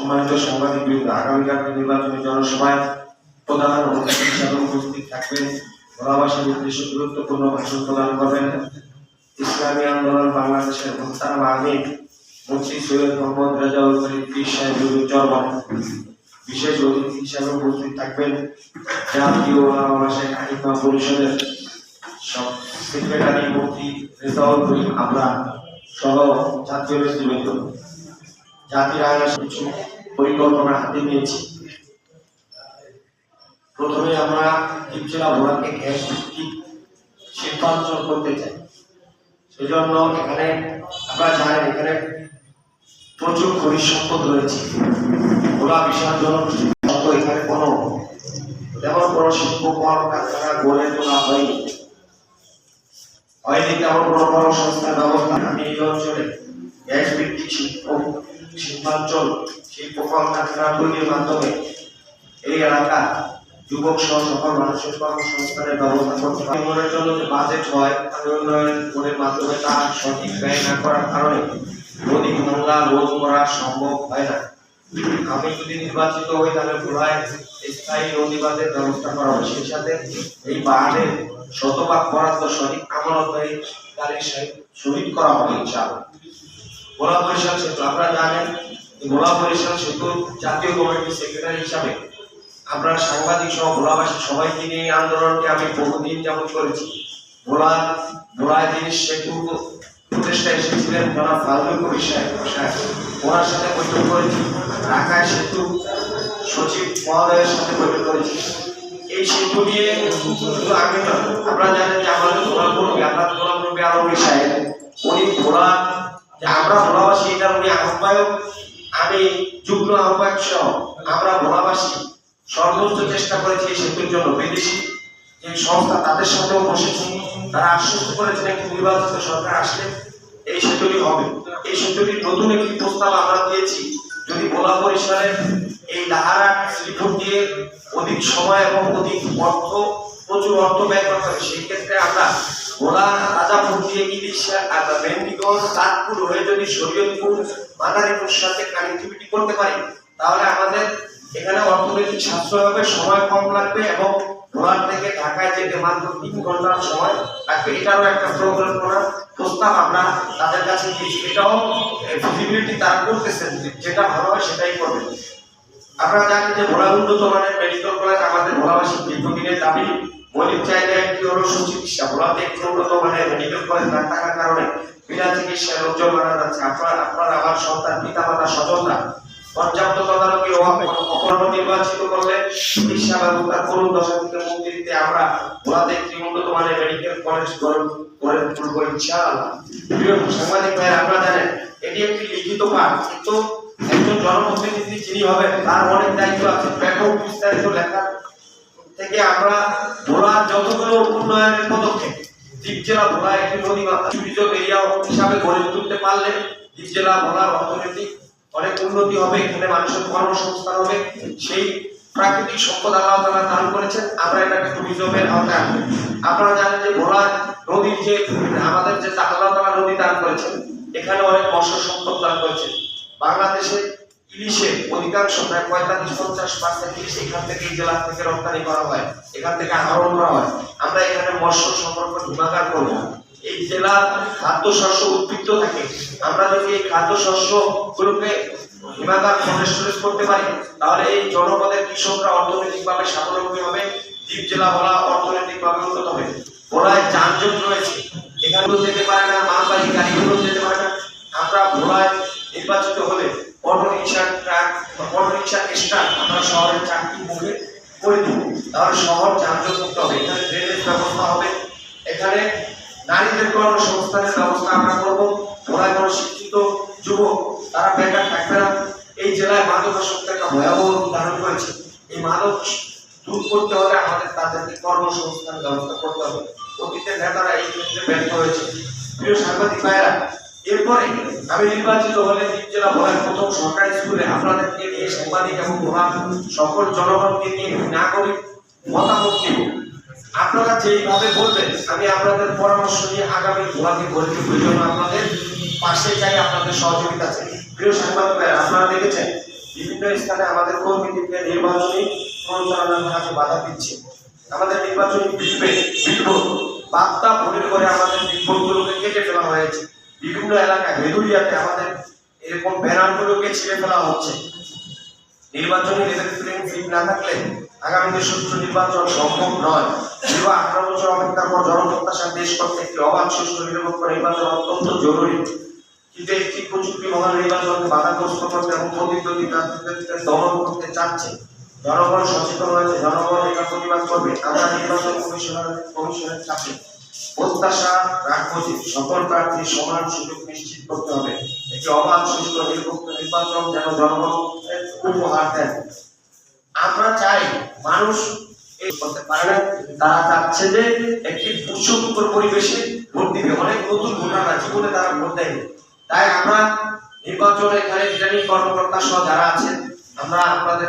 সম্মানিত জনসভায় প্রধান উপস্থিত থাকবেন। ভোলাবাসীর উদ্দেশ্যে গুরুত্বপূর্ণ ভাষণ প্রদান করবেন। ইসলামী আন্দোলন বাংলাদেশের মোহতারাম আমির মুন্সি সৈয়দ মোহাম্মদ রেজাউল করিম পীর সাহেব চরমান বিশেষ অতিথি হিসাবে উপস্থিত থাকবেন জাতীয় শেখ হানিফা পরিষদের সেক্রেটারি মুফতি রেজাউল করিম, আমরা সহ জাতীয় নেতৃবৃন্দ জাতির আয়াস কিছু পরিকল্পনা হাতে নিয়েছি। প্রথমে আমরা টিপচিলা ভোলাকে গ্যাস ভিত্তিক শিল্পাঞ্চল করতে চাই। সেজন্য এখানে আপনারা জানেন এখানে প্রচুর খনিজ সম্পদ রয়েছে ভোলা বিশাল সম্পদ এখানে কোনো, তেমন কোনো শিল্প কলকারখানা গড়ে তোলা হয়নি। হয়নি তেমন কোনো কর্মসংস্থান ব্যবস্থা আমি এই অঞ্চলে গ্যাস ভিত্তিক শিল্প, শিল্পাঞ্চল শিল্প কলকারখানা তৈরির মাধ্যমে এই এলাকা যুবক সহ সকল মানুষের কর্মসংস্থানের ব্যবস্থা করতে মনের জন্য যে বাজেট হয় বোর্ডের মাধ্যমে তা সঠিক ব্যয় না করার কারণে নদী ভাঙ্গা রোধ করা সম্ভব হয় না। আমি যদি নির্বাচিত হই, তাহলে ভোলায় স্থায়ী নদী বাঁধের ব্যবস্থা করা হবে। সেই সাথে এই বাঁধের শতভাগ বরাদ্দ সঠিক আমানতদারি গাড়ির শহীদ করা হবে, ইনশাআল্লাহ। ভোলা বরিশাল সেতু, আপনারা জানেন ভোলা বরিশাল সেতু জাতীয় কমিটির সেক্রেটারি হিসাবে আমরা সাংবাদিক সহ ভোলাবাসী সবাইকে নিয়ে আন্দোলনকে আমি বহুদিন যেমন করেছি। ভোলা, ভোলায় যিনি সেতু প্রতিষ্ঠা এসেছিলেন, জনাব ফাজল কবির সাহেব ওনার সাথে বৈঠক করেছি। ঢাকায় সেতু সচিব মহোদয়ের সাথে বৈঠক করেছি। এই সেতু নিয়ে শুধু আমি না আপনারা জানেন যে আমাদের গোলাম মুরব্বী আপনার গোলাম মুরব্বী আলমী সাহেব, উনি ভোলা, যে আমরা ভোলাবাসী এটা উনি আহ্বায়ক, আমি যুগ্ম আহ্বায়ক সহ আমরা ভোলাবাসী। সর্বোচ্চ চেষ্টা করেছি এই সেতুর জন্য বিদেশি যে সংস্থা তাদের সাথেও বসেছি তারা আশ্বস্ত করেছেন একটি নির্বাচিত সরকার আসলে এই সেতুটি হবে। এই সেতুটির নতুন একটি প্রস্তাব আমরা দিয়েছি। যদি ভোলা বরিশালের এই লাহারাট শ্রীপুর দিয়ে অধিক সময় এবং অধিক অর্থ, প্রচুর অর্থ ব্যয় করতে হবে, সেই ক্ষেত্রে আমরা ভোলা, রাজাপুর দিয়ে ইলিশা আর মেন্দিগঞ্জ চাঁদপুর হয়ে যদি শরীয়তপুর, মাদারীপুর সাথে কানেক্টিভিটি করতে পারি, তাহলে আমাদের এখানে অর্থনৈতিক সাশ্রয় হবে, সময় কম লাগবে এবং ভোলার থেকে ঢাকায় যেতে মাত্র তিন ঘণ্টার সময় লাগবে। এটারও একটা পরিকল্পনা, প্রস্তাব আমরা তাদের কাছে দিয়েছি। এটাও ফিজিবিলিটি তারা করতেছেন যেটা ভালো হয় সেটাই করবেন। আপনারা জানেন যে ভোলা উন্নত মানের মেডিকেল কলেজ আমাদের ভোলাবাসীর দীর্ঘদিনের দাবি। মৌলিক চাহিদা একটি হলো সুচিকিৎসা। ভোলাতে একটি উন্নত মানের মেডিকেল কলেজ না থাকার কারণে বিনা চিকিৎসায় লোকজন মারা যাচ্ছে। আপনার আপনার, আমার সন্তান পিতা মাতা স্বজনরা পর্যাপ্ত তদারকি অভাব নির্বাচিত করলে দশা থেকে মুক্তি দিতে আমরা মানের মেডিকেল কলেজ গড়ে তুলব ইনশাআল্লাহ। সাংবাদিক ভাই আপনারা জানেন, এটি একটি লিখিত কাজ কিন্তু একজন জনপ্রতিনিধি যিনি হবেন, তার অনেক দায়িত্ব আছে। ব্যাপক বিস্তারিত লেখা থেকে আমরা ভোলার যতগুলো উন্নয়নের পদক্ষেপ, দ্বীপ জেলা ভোলা একটি নদী হিসাবে গড়ে তুলতে পারলে দ্বীপ জেলা ভোলার অর্থনৈতিক অনেক উন্নতি হবে, এখানে মানুষের কর্মসংস্থান হবে। সেই প্রাকৃতিক সম্পদ আল্লাহ তাআলা দান করেছেন, আমরা এটাকে টুরিজমের আওতায় আনব। আপনারা জানেন যে ভোলা নদীর যে, আমাদের যে আল্লাহ তাআলা নদী দান করেছেন, এখানে অনেক মৎস্য সম্পদ দান করেছেন। বাংলাদেশে ইলিশের অধিকাংশ প্রায় পঁয়তাল্লিশ, পঞ্চাশ পার্সেন্ট ইলিশ এখান থেকে এই জেলা থেকে রপ্তানি করা হয়, এখান থেকে আহরণ করা হয়। আমরা এখানে মৎস্য সম্পর্ক হিমাগার করব এই জেলার খাদ্য শস্য উদ্বৃত্ত থাকে। আমরা যদি এই খাদ্যশস্য গুলোকে হিমাগার করতে পারি, তাহলে এই জনপদের কৃষকরা অর্থনৈতিকভাবে স্বাবলম্বী হবে, দ্বীপ জেলা বলা অর্থনৈতিকভাবে উন্নত হবে। ভোলায় যানজট রয়েছে। এখানেও যেতে পারে না, মালবাহী গাড়িগুলো যেতে পারে না। আমরা ভোলায় নির্বাচিত হলে auto rickshaw, truck, auto rickshaw start আমরা শহরের চারটি মুখে করে দিব। তাহলে শহর যানজট মুক্ত হবে। এখানে ড্রেনেজ ব্যবস্থা হবে। এখানে নারীদের কর্মসংস্থানের ব্যবস্থা আমরা করব। ভোলায় কোনো শিক্ষিত যুবক, তারা বেকার থাকবে না। এই জেলায় মাদকাসক্ত একটা ভয়াবহ ধারণ করেছে এই মাদক দূর করতে হলে আমাদের তাদেরকে কর্মসংস্থান ব্যবস্থা করতে হবে। অতীতের নেতারা এই ক্ষেত্রে ব্যর্থ হয়েছে। প্রিয় সাংবাদিক ভাইরা এরপরে আমি নির্বাচিত হলে জেলা ভোলার প্রথম সরকারি স্কুলে আপনাদেরকে নিয়ে সাংবাদিক এবং ভোলার সকল জনগণকে নিয়ে নাগরিক মতামত নিব আপনারা যেইভাবে বলবেন, আমি আপনাদের পরামর্শ নিয়ে আগামী তুলব এই জন্য আপনাদের। পাশে চাই আপনাদের সহযোগিতা চাই প্রিয় সাংবাদিক আপনারা দেখেছেন, বিভিন্ন স্থানে আমাদের কর্মীদেরকে নির্বাচনী প্রচারণার কাজে বাধা দিচ্ছে। আমাদের নির্বাচনী বিলবে বিলবোর্ড বার্তা ভুলের করে আমাদের বিলবোর্ডগুলোকে কেটে ফেলা হয়েছে। বিভিন্ন এলাকায় মেদুরিয়াতে আমাদের এরকম ব্যানারগুলোকে ছিঁড়ে ফেলা হচ্ছে। নির্বাচনী প্লেইং ফিল্ড না থাকলে আগামীতে সুষ্ঠু নির্বাচন সম্ভব নয়। দীর্ঘ আঠারো বছর অপেক্ষার পর জনপ্রত্যাশার দেশ করতে একটি অবাধ, সুষ্ঠু নির্বাচন অত্যন্ত জরুরি। কিন্তু একটি প্রযুক্তি মহান নির্বাচনকে বাধাগ্রস্ত করতে এবং প্রতিদ্বন্দ্বী দমন করতে চাচ্ছে, জনগণ সচেতন হয়েছে, জনগণ এটা প্রতিবাদ করবে আমরা নির্বাচন কমিশনার, কমিশনের কাছে প্রত্যাশা রাখব যে সকল প্রার্থীর সমান সুযোগ নিশ্চিত করতে হবে। একটি অবাধ সুষ্ঠু নিরপেক্ষ নির্বাচন যেন জনগণ উপহার দেন আমরা চাই মানুষ এই করতে পারে, তারা চাচ্ছে যে একটি উৎসবমুখর পরিবেশে ভোট দিবে। অনেক নতুন ভোটাররা জীবনে তারা ভোট দেয়নি। তাই আমরা নির্বাচনে এখানে রিটার্নিং কর্মকর্তা সহ যারা আছেন আমরা আপনাদের